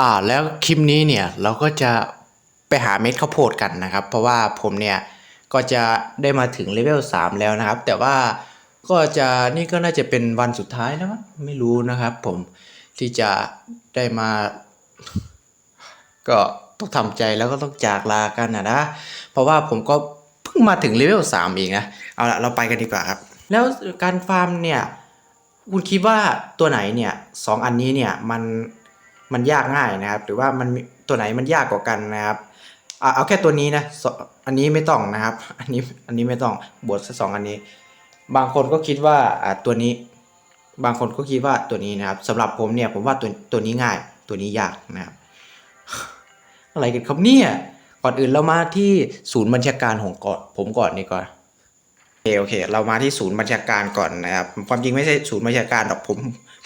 อ่าแล้วคลิปนี้เนี่ยเราก็จะไปหาเม็ดข้าวโพดกันนะครับ เพราะว่าผมเนี่ยก็จะได้มาถึงเลเวล3แล้วนะครับ แต่ว่าก็จะนี่ก็น่าจะเป็นวันสุดท้ายแล้วมั้งไม่รู้นะครับ ผมที่จะได้มา ก็ต้องทำใจแล้วก็ต้องจากลากันนะนะ เพราะว่าผมก็เพิ่งมาถึงเลเวลสามเองนะ เอาละเราไปกันดีกว่าครับ แล้วการฟาร์มเนี่ย คุณคิดว่าตัวไหนเนี่ยสองอันนี้เนี่ยมัน มันยากง่ายนะครับ หรือว่ามันตัวไหนมันยากกว่ากันนะครับอเอาแค่ตัวนี้นะอันนี้ไม่ต้องนะครับ อันนี้อันนี้ไม่ต้องบทสองอันนี้ บางคนก็คิดว่าอะตัวนี้ บางคนก็คิดว่าตัวนี้นะครับสำหรับผมเนี่ยผมว่าตัวตัวนี้ง่าย ตัวนี้ยากนะครับ อะไรกันครับเนี่ยก่อนอื่นเรามาที่ศูนย์บัญชาการของก่อนผมก่อนนี่ก่อนโอเคโอเค เรามาที่ศูนย์บัญชาการก่อนนะครับ ความจริงไม่ใช่ศูนย์บัญชาการหรอกผม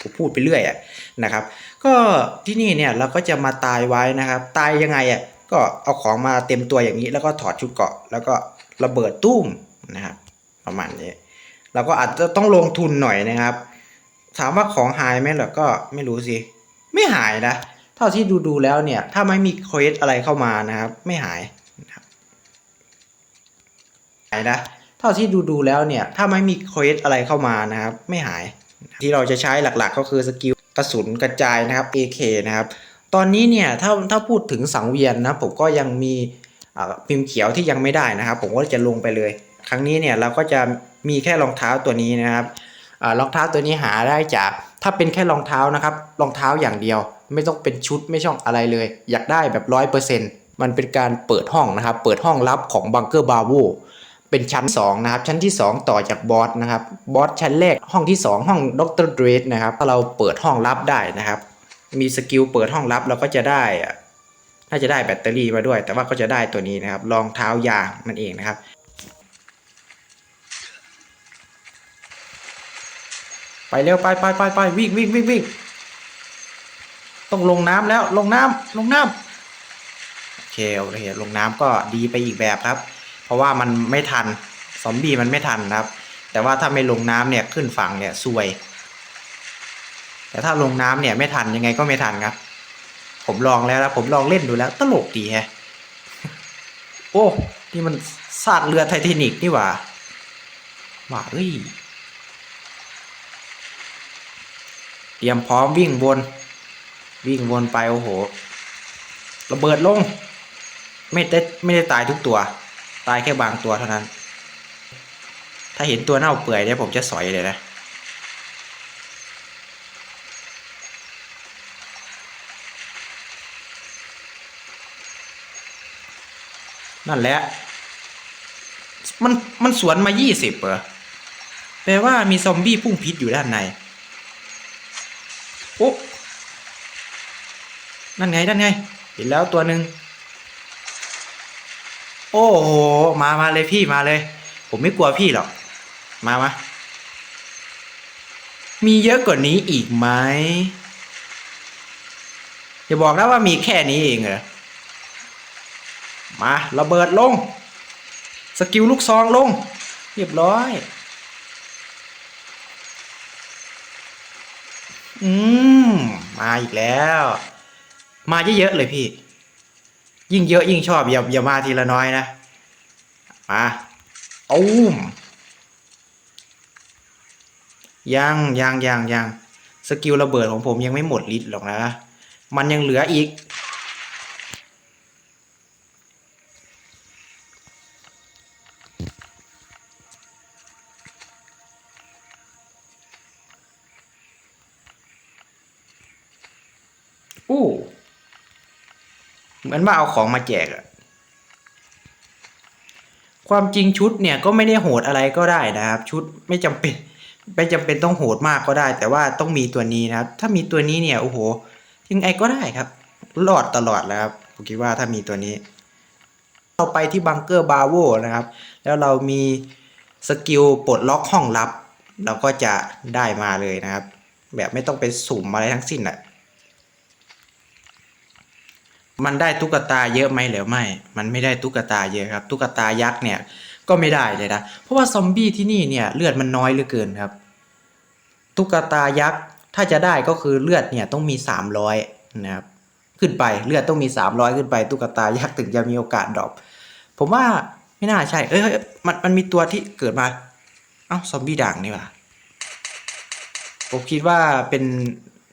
ผมพูดไปเรื่อยอะนะครับ ก็ที่นี่เนี่ยเราก็จะมาตายไว้นะครับ ตายยังไงอะก็เอาของมาเต็มตัวอย่างนี้ แล้วก็ถอดชุดเกาะ แล้วก็ระเบิดตุ้มนะครับประมาณนี้เราก็อาจจะต้องลงทุนหน่อยนะครับ ถามว่าของหายไหมหรอก็ไม่รู้สิไม่หายนะเท่าที่ดูดูๆแล้วเนี่ย ถ้าไม่มีเควสอะไรเข้ามานะครับ ไม่หายนะหายนะเท่าที่ดูดูๆแล้วเนี่ย ถ้าไม่มีเควสอะไรเข้ามานะครับ ไม่หาย ที่เราจะใช้หลักๆ ก็คือสกิลกระสุนกระจายนะครับ AK นะครับตอนนี้เนี่ยถ้าถ้าพูดถึงสังเวียนนะผมก็ยังมีพิมพ์เขียวที่ยังไม่ได้นะครับ ผมก็จะลงไปเลย ครั้งนี้เนี่ยเราก็จะมีแค่รองเท้าตัวนี้นะครับรองเท้าตัวนี้หาได้จากถ้าเป็นแค่รองเท้านะครับรองเท้าอย่างเดียว ไม่ต้องเป็นชุดไม่ช่องอะไรเลย อยากได้แบบร้อยเปอร์เซ็นต์มันเป็นการเปิดห้องนะครับ เปิดห้องลับของบังเกอร์บาโว เป็นชั้น2นะครับชั้นที่ 2 ต่อจากบอสนะครับบอสชั้นแรกห้องที่ 2 ห้องดรเดรสนะครับถ้าเราเปิดห้องลับได้นะครับ มีสกิลเปิดห้องลับเราก็จะได้อะน่าจะได้แบตเตอรี่มาด้วย แต่ว่าก็จะได้ตัวนี้นะครับรองเท้ายางนั่นเองนะครับไปเร็วไปไปไปไปวิ่งวิ่งวิ่งวิ่งต้องลงน้ำแล้วลงน้ำลงน้ำโอเคโอเคลงน้ำก็ดีไปอีกแบบครับ เพราะว่ามันไม่ทันซอมบี้มันไม่ทันนะครับ แต่ว่าถ้าไม่ลงน้ำเนี่ยขึ้นฝั่งเนี่ยซวย แต่ถ้าลงน้ำเนี่ยไม่ทันยังไงก็ไม่ทันครับ ผมลองแล้วแล้วผมลองเล่นดูแล้ว ตลกดีแฮะโอ้นี่มันซากเรือไททานิกนี่หว่าว่าเอ้ยเตรียมพร้อมวิ่งวน วิ่งวนไปโอ้โห ระเบิดลง ไม่ได้ไม่ได้ตายทุกตัว ตายแค่บางตัวเท่านั้น ถ้าเห็นตัวเน่าเปื่อยเนี่ยผมจะสอยเลยนะ นั่นแหละ มันมันสวนมายี่สิบเหรอ แปลว่ามีซอมบี้พุ่งพิษอยู่ด้านใน โอ้นั่นไง นั่นไง เห็นแล้วตัวหนึ่ง โอ้โห มามาเลยพี่มาเลย ผมไม่กลัวพี่หรอก มามา มีเยอะกว่านี้อีกไหมอย่าบอกนะว่ามีแค่นี้เองเหรอ มาระเบิดลง สกิลลูกซองลง เรียบร้อย อืม มาอีกแล้ว มาเยอะๆเลยพี่ ยิ่งเยอะยิ่งชอบอย่าอย่ามาทีละน้อยนะ มาอุ้มยังยังยังยังสกิลระเบิดของผมยังไม่หมดฤทธิ์หรอกนะ มันยังเหลืออีก อู้ เหมือนว่าเอาของมาแจกอะความจริงชุดเนี่ยก็ไม่ได้โหดอะไรก็ได้นะครับ ชุดไม่จำเป็นไม่จำเป็นต้องโหดมากก็ได้ แต่ว่าต้องมีตัวนี้นะครับ ถ้ามีตัวนี้เนี่ยโอ้โหยังไงก็ได้ครับรอดตลอดแล้วครับผมคิดว่าถ้ามีตัวนี้ เราไปที่บังเกอร์บาโวนะครับ แล้วเรามีสกิลปลดล็อกห้องลับ เราก็จะได้มาเลยนะครับ แบบไม่ต้องไปสุ่มอะไรทั้งสิ้นอะ มันได้ตุ๊กตาเยอะไหมหรือไม่ มันไม่ได้ตุ๊กตาเยอะครับ ตุ๊กตายักษ์เนี่ยก็ไม่ได้เลยนะ เพราะว่าซอมบี้ที่นี่เนี่ยเลือดมันน้อยเหลือเกินครับ ตุ๊กตายักษ์ถ้าจะได้ก็คือเลือดเนี่ยต้องมี 300นะครับขึ้นไปเลือดต้องมี 300 ขึ้นไป ตุ๊กตายักษ์ถึงจะมีโอกาสดรอปผมว่าไม่น่าใช่ เอ้ยมันมันมีตัวที่เกิดมาเอ้าซอมบี้ด่างนี่ว่าผมคิดว่าเป็น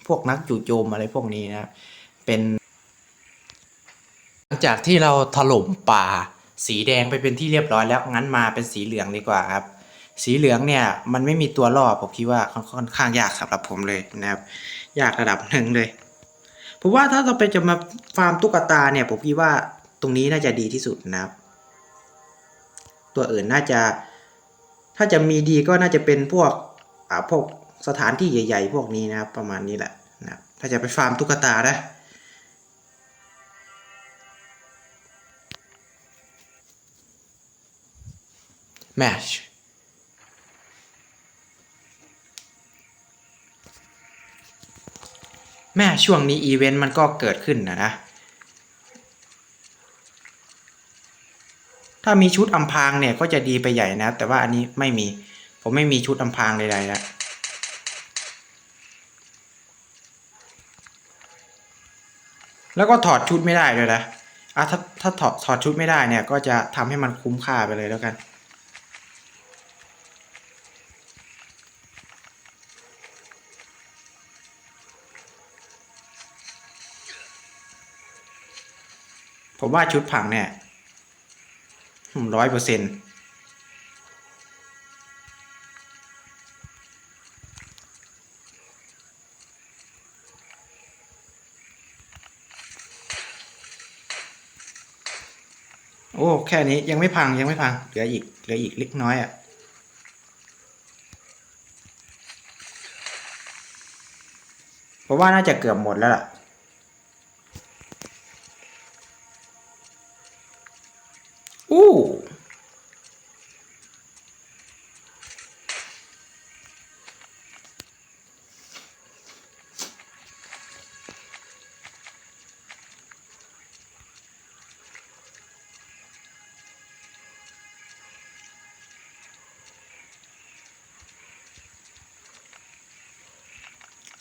พวกนักจู่โจมอะไรพวกนี้นะครับเป็น จากที่เราถล่มป่า สีแดงไปเป็นที่เรียบร้อยแล้วงั้นมาเป็นสีเหลืองดีกว่าครับ สีเหลืองเนี่ยมันไม่มีตัวล่อผมคิดว่าค่อนข้างยากสำหรับผมเลยนะครับ ยากระดับหนึ่งเลยผมว่าถ้าเราไปจะมาฟาร์มตุ๊กตาเนี่ยผมคิดว่าตรงนี้น่าจะดีที่สุดนะครับ ตัวอื่นน่าจะ ถ้าจะมีดีก็น่าจะเป็นพวกอ่าพวกสถานที่ใหญ่ ๆ พวกนี้นะครับ ประมาณนี้แหละนะครับถ้าจะไปฟาร์มตุ๊กตานะ แมชแม่ช่วงนี้อีเวนต์มันก็เกิดขึ้นนะนะ ถ้ามีชุดอำพางเนี่ยก็จะดีไปใหญ่นะ แต่ว่าอันนี้ไม่มี ผมไม่มีชุดอำพางใดๆแล้วแล้วก็ถอดชุดไม่ได้ด้วยนะอะถ้าถ้าถอดถอดชุดไม่ได้เนี่ยก็จะทำให้มันคุ้มค่าไปเลยแล้วกัน ผมว่าชุดผังเนี่ยร้อยเปอร์เซ็นต์โอ้ แค่นี้ยังไม่พังยังไม่พัง เหลืออีก เหลืออีกเล็กน้อยอะ่ะผมว่าน่าจะเกือบหมดแล้วล่ะ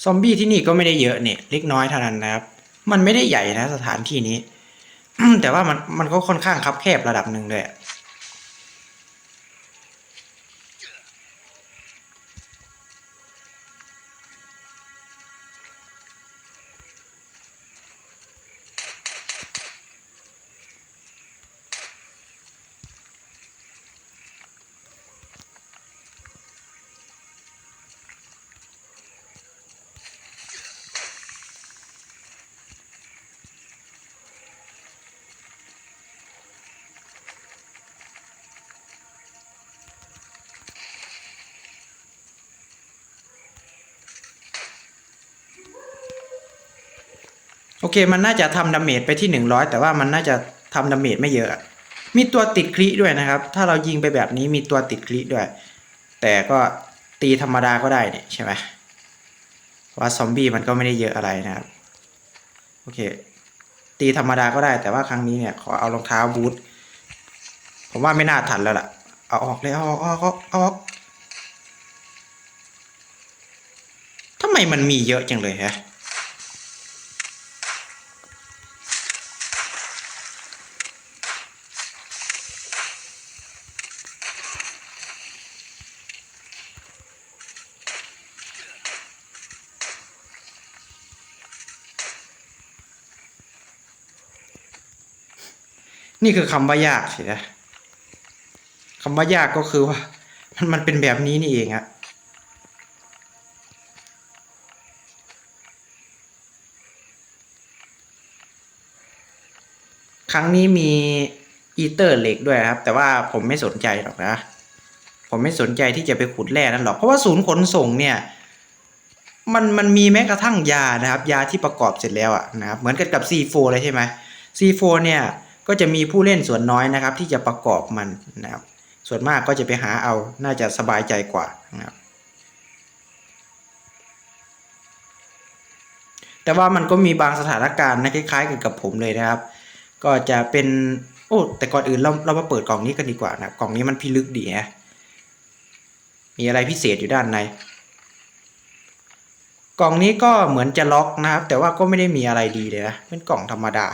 ซอมบี้ที่นี่ก็ไม่ได้เยอะเนี่ยเล็กน้อยเท่านั้นนะครับ มันไม่ได้ใหญ่นะสถานที่นี้ แต่ว่ามันมันก็ค่อนข้างคับแคบระดับหนึ่งเลย เคมันน่าจะทำดาเมจไปที่หนึ่งร้อยแต่ว่ามันน่าจะทำดาเมจไม่เยอะ มีตัวติดคลิด้วยนะครับ ถ้าเรายิงไปแบบนี้มีตัวติดคลิด้วย แต่ก็ตีธรรมดาก็ได้นี่ใช่ไหมว่าซอมบี้มันก็ไม่ได้เยอะอะไรนะครับ โอเค ตีธรรมดาก็ได้แต่ว่าครั้งนี้เนี่ยขอเอารองเท้าบูทผมว่าไม่น่าทันแล้วล่ะ เอาออกเลยเอาออกเอาออกเอาออกทำไมมันมีเยอะจังเลยฮะ นี่คือคำว่ายากสินะคำว่ายากก็คือว่า มันมันเป็นแบบนี้นี่เองอะครั้งนี้มีอีเตอร์เหล็กด้วยครับ แต่ว่าผมไม่สนใจหรอกนะ ผมไม่สนใจที่จะไปขุดแร่นั่นหรอก เพราะว่าศูนย์ขนส่งเนี่ย มันมันมีแม้กระทั่งยานะครับ ยาที่ประกอบเสร็จแล้วอะนะครับ เหมือนกันกับ C4 เลยใช่ไหม C4 เนี่ย ก็จะมีผู้เล่นส่วนน้อยนะครับ ที่จะประกอบมันนะครับ ส่วนมากก็จะไปหาเอาน่าจะสบายใจกว่านะครับแต่ว่ามันก็มีบางสถานการณ์นะคล้ายๆกันกับผมเลยนะครับ ก็จะเป็นโอ้แต่ก่อนอื่นเราเรามาเปิดกล่องนี้กันดีกว่านะกล่องนี้มันพิลึกดีนะมีอะไรพิเศษอยู่ด้านใน กล่องนี้ก็เหมือนจะล็อกนะครับ แต่ว่าก็ไม่ได้มีอะไรดีเลยนะเป็นกล่องธรรมดา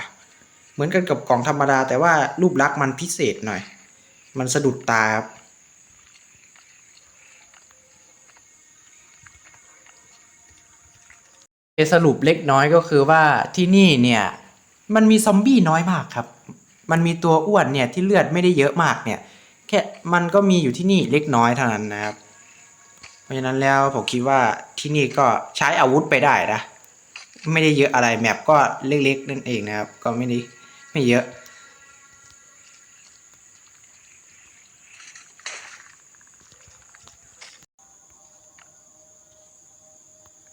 เหมือนกันกับกล่องธรรมดา แต่ว่ารูปลักษณ์มันพิเศษหน่อย มันสะดุดตาครับสรุปเล็กน้อยก็คือว่าที่นี่เนี่ยมันมีซอมบี้น้อยมากครับ มันมีตัวอ้วนเนี่ยที่เลือดไม่ได้เยอะมากเนี่ยแค่มันก็มีอยู่ที่นี่เล็กน้อยเท่านั้นนะครับ เพราะฉะนั้นแล้วผมคิดว่าที่นี่ก็ใช้อาวุธไปได้นะ ไม่ได้เยอะอะไรแมปก็เล็กๆนั่นเองนะครับ ก็ไม่ได้ ไม่เยอะ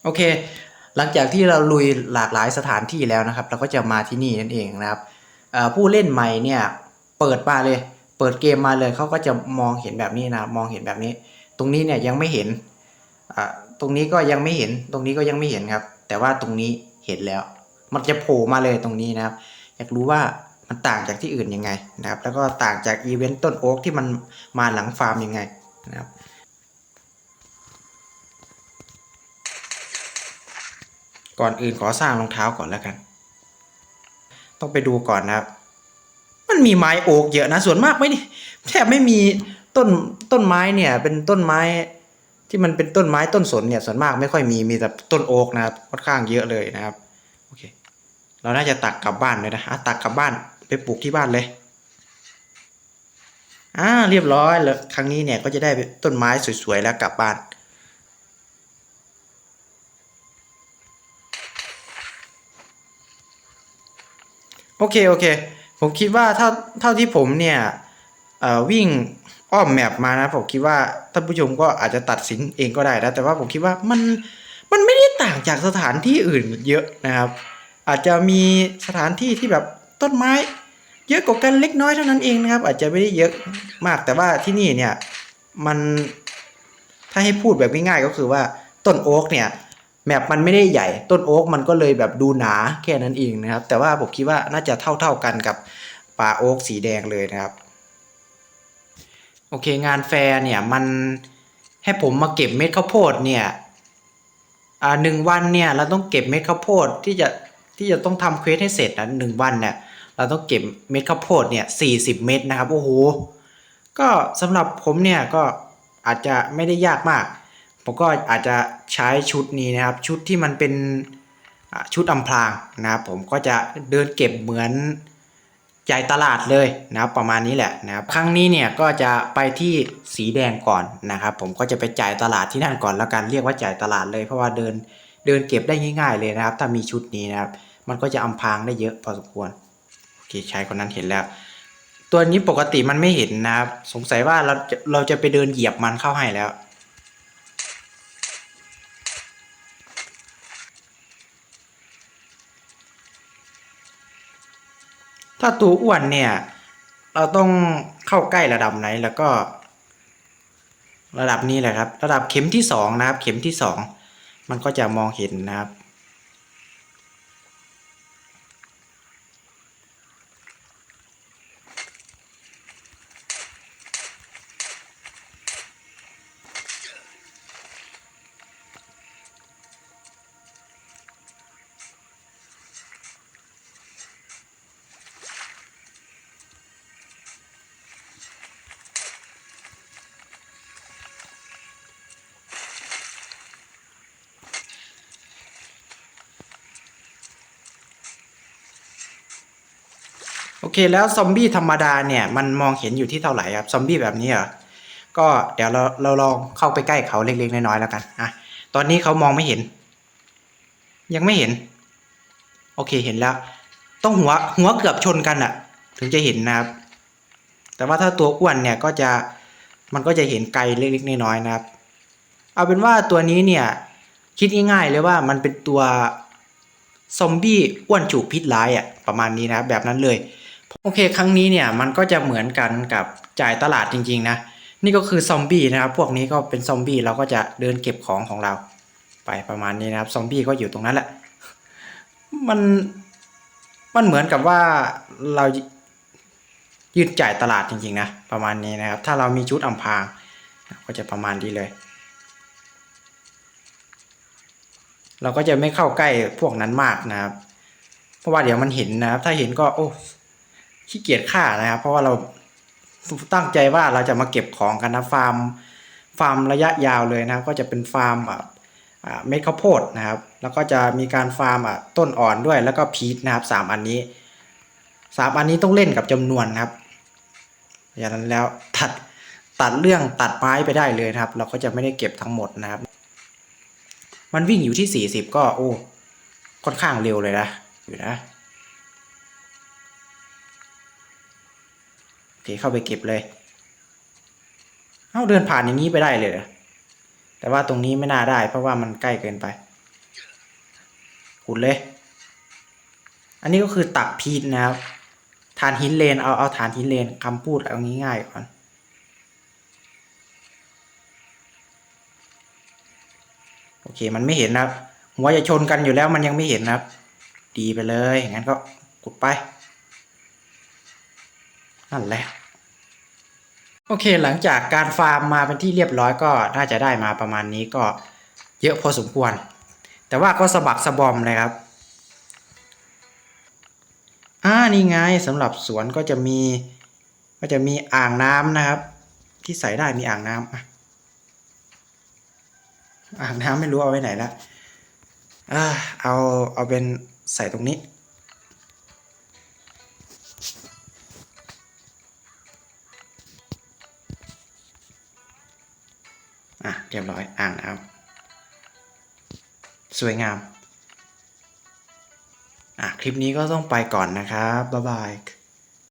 โอเค หลังจากที่เราลุยหลากหลายสถานที่แล้วนะครับ เราก็จะมาที่นี่นั่นเองนะครับผู้เล่นใหม่เนี่ยเปิดมาเลย เปิดเกมมาเลยเขาก็จะมองเห็นแบบนี้นะมองเห็นแบบนี้ ตรงนี้เนี่ยยังไม่เห็นตรงนี้ก็ยังไม่เห็น ตรงนี้ก็ยังไม่เห็นครับ แต่ว่าตรงนี้เห็นแล้ว มันจะโผล่มาเลยตรงนี้นะครับ อยากรู้ว่ามันต่างจากที่อื่นยังไงนะครับ แล้วก็ต่างจากอีเวนต์ต้นโอ๊กที่มันมาหลังฟาร์มยังไงนะครับก่อนอื่นขอสร้างรองเท้าก่อนแล้วกัน ต้องไปดูก่อนนะครับ มันมีไม้โอ๊กเยอะนะ ส่วนมากไม่แทบไม่มีต้นต้นไม้เนี่ย เป็นต้นไม้ที่มันเป็นต้นไม้ต้นสนเนี่ย ส่วนมากไม่ค่อยมีมีแต่ต้นโอ๊กนะครับค่อนข้างเยอะเลยนะครับ เราน่าจะตักกลับบ้านเลยนะอะตักกลับบ้านไปปลูกที่บ้านเลยอ่าเรียบร้อยแล้วครั้งนี้เนี่ยก็จะได้ต้นไม้สวยๆแล้วกลับบ้านโอเคโอเคผมคิดว่าเท่าเท่าที่ผมเนี่ยวิ่งอ้อมแมปมานะผมคิดว่าท่านผู้ชมก็อาจจะตัดสินเองก็ได้นะแต่ว่าผมคิดว่ามันมันไม่ได้ต่างจากสถานที่อื่นเยอะนะครับ อาจจะมีสถานที่ที่แบบต้นไม้ เยอะกว่ากันเล็กน้อยเท่านั้นเองนะครับ อาจจะไม่ได้เยอะมากแต่ว่าที่นี่เนี่ยมันถ้าให้พูดแบบง่ายๆก็คือว่าต้นโอ๊กเนี่ยแมปมันไม่ได้ใหญ่ต้นโอ๊กมันก็เลยแบบดูหนาแค่นั้นเองนะครับ แต่ว่าผมคิดว่าน่าจะเท่าๆกันกับป่าโอ๊กสีแดงเลยนะครับ โอเคงานแฟร์เนี่ยมันให้ผมมาเก็บเม็ดข้าวโพดเนี่ยอ่าหนึ่งวันเนี่ยเราต้องเก็บเม็ดข้าวโพดที่จะ ที่จะต้องทำเควสให้เสร็จนะหนึ่งวันเนี่ยเราต้องเก็บเม็ดข้าวโพดเนี่ยสี่สิบเม็ดนะครับโอ้โหก็สำหรับผมเนี่ยก็อาจจะไม่ได้ยากมาก ผมก็อาจจะใช้ชุดนี้นะครับ ชุดที่มันเป็นชุดอำพรางนะครับ ผมก็จะเดินเก็บเหมือนจ่ายตลาดเลยนะครับประมาณนี้แหละนะครับครั้งนี้เนี่ยก็จะไปที่สีแดงก่อนนะครับ ผมก็จะไปจ่ายตลาดที่นั่นก่อนแล้วกันเรียกว่าจ่ายตลาดเลยเพราะว่าเดิน เดินเก็บได้ง่ายๆเลยนะครับ ถ้ามีชุดนี้นะครับ มันก็จะอำพางได้เยอะพอสมควรโอเคชายคนนั้นเห็นแล้ว ตัวนี้ปกติมันไม่เห็นนะครับ สงสัยว่าเราจะเราจะไปเดินเหยียบมันเข้าให้แล้ว ถ้าตัวอ้วนเนี่ย เราต้องเข้าใกล้ระดับไหนแล้วก็ ระดับนี้แหละครับ ระดับเข็มที่สองนะครับ เข็มที่สอง มันก็จะมองเห็นนะครับ เคแล้วซอมบี้ธรรมดาเนี่ยมันมองเห็นอยู่ที่เท่าไหร่ครับซอมบี้แบบนี้เหรอก็เดี๋ยวเราเราลองเข้าไปใกล้เขาเล็กๆน้อยๆแล้วกันอะตอนนี้เขามองไม่เห็น ยังไม่เห็น โอเคเห็นแล้ว ต้องหัวหัวเกือบชนกันอะถึงจะเห็นนะครับ แต่ว่าถ้าตัวอ้วนเนี่ยก็จะมันก็จะเห็นไกลเล็กๆน้อยๆนะครับ เอาเป็นว่าตัวนี้เนี่ยคิดง่ายๆเลยว่ามันเป็นตัวซอมบี้อ้วนจูบพิษร้ายอะประมาณนี้นะครับแบบนั้นเลย โอเค ครั้งนี้เนี่ยมันก็จะเหมือนกันกับจ่ายตลาดจริง ๆ นะ นี่ก็คือซอมบี้นะครับ พวกนี้ก็เป็นซอมบี้เราก็จะเดินเก็บของของเรา ไปประมาณนี้นะครับ ซอมบี้ก็อยู่ตรงนั้นแหละ มันมันเหมือนกับว่าเรายืดจ่ายตลาดจริง ๆ นะ ประมาณนี้นะครับ ถ้าเรามีชุดอำพาง ก็จะประมาณนี้เลย เราก็จะไม่เข้าใกล้พวกนั้นมากนะครับ เพราะว่าเดี๋ยวมันเห็นนะครับ ถ้าเห็นก็โอ้ ขี้เกียจฆ่านะครับ เพราะว่าเราตั้งใจว่าเราจะมาเก็บของกันนะฟาร์มฟาร์มระยะยาวเลยนะครับ ก็จะเป็นฟาร์มอะอ่าเม็ดข้าวโพดนะครับ แล้วก็จะมีการฟาร์มต้นอ่อนด้วย แล้วก็พีชนะครับสามอันนี้สามอันนี้ต้องเล่นกับจำนวนนะครับอย่างนั้นแล้วตัดตัดเรื่องตัดไม้ไปได้เลยนะครับ เราก็จะไม่ได้เก็บทั้งหมดนะครับ มันวิ่งอยู่ที่สี่สิบก็โอ้ค่อนข้างเร็วเลยนะอยู่นะ เคเข้าไปเก็บเลย เอาเดินผ่านอย่างนี้ไปได้เลยเหรอแต่ว่าตรงนี้ไม่น่าได้ เพราะว่ามันใกล้เกินไปขุดเลย อันนี้ก็คือตักพีชนะครับฐานหินเลนเอาเอาฐานหินเลนคำพูดเอาง่ายๆก่อนโอเคมันไม่เห็นนะครับหัวจะชนกันอยู่แล้วมันยังไม่เห็นนะครับ ดีไปเลยงั้นก็ขุดไป นั่นแหละ โอเคหลังจากการฟาร์มมาเป็นที่เรียบร้อยก็น่าจะได้มาประมาณนี้ก็เยอะพอสมควร แต่ว่าก็สะบักสะบอมเลยครับอ่านี่ไงสำหรับสวนก็จะมีก็จะมีอ่างน้ำนะครับ ที่ใส่ได้มีอ่างน้ำอะอ่างน้ำไม่รู้เอาไว้ไหนละเอาเอาเป็นใส่ตรงนี้ เรียบร้อยอ่างน้ำสวยงามอะคลิปนี้ก็ต้องไปก่อนนะครับ บ๊ายบาย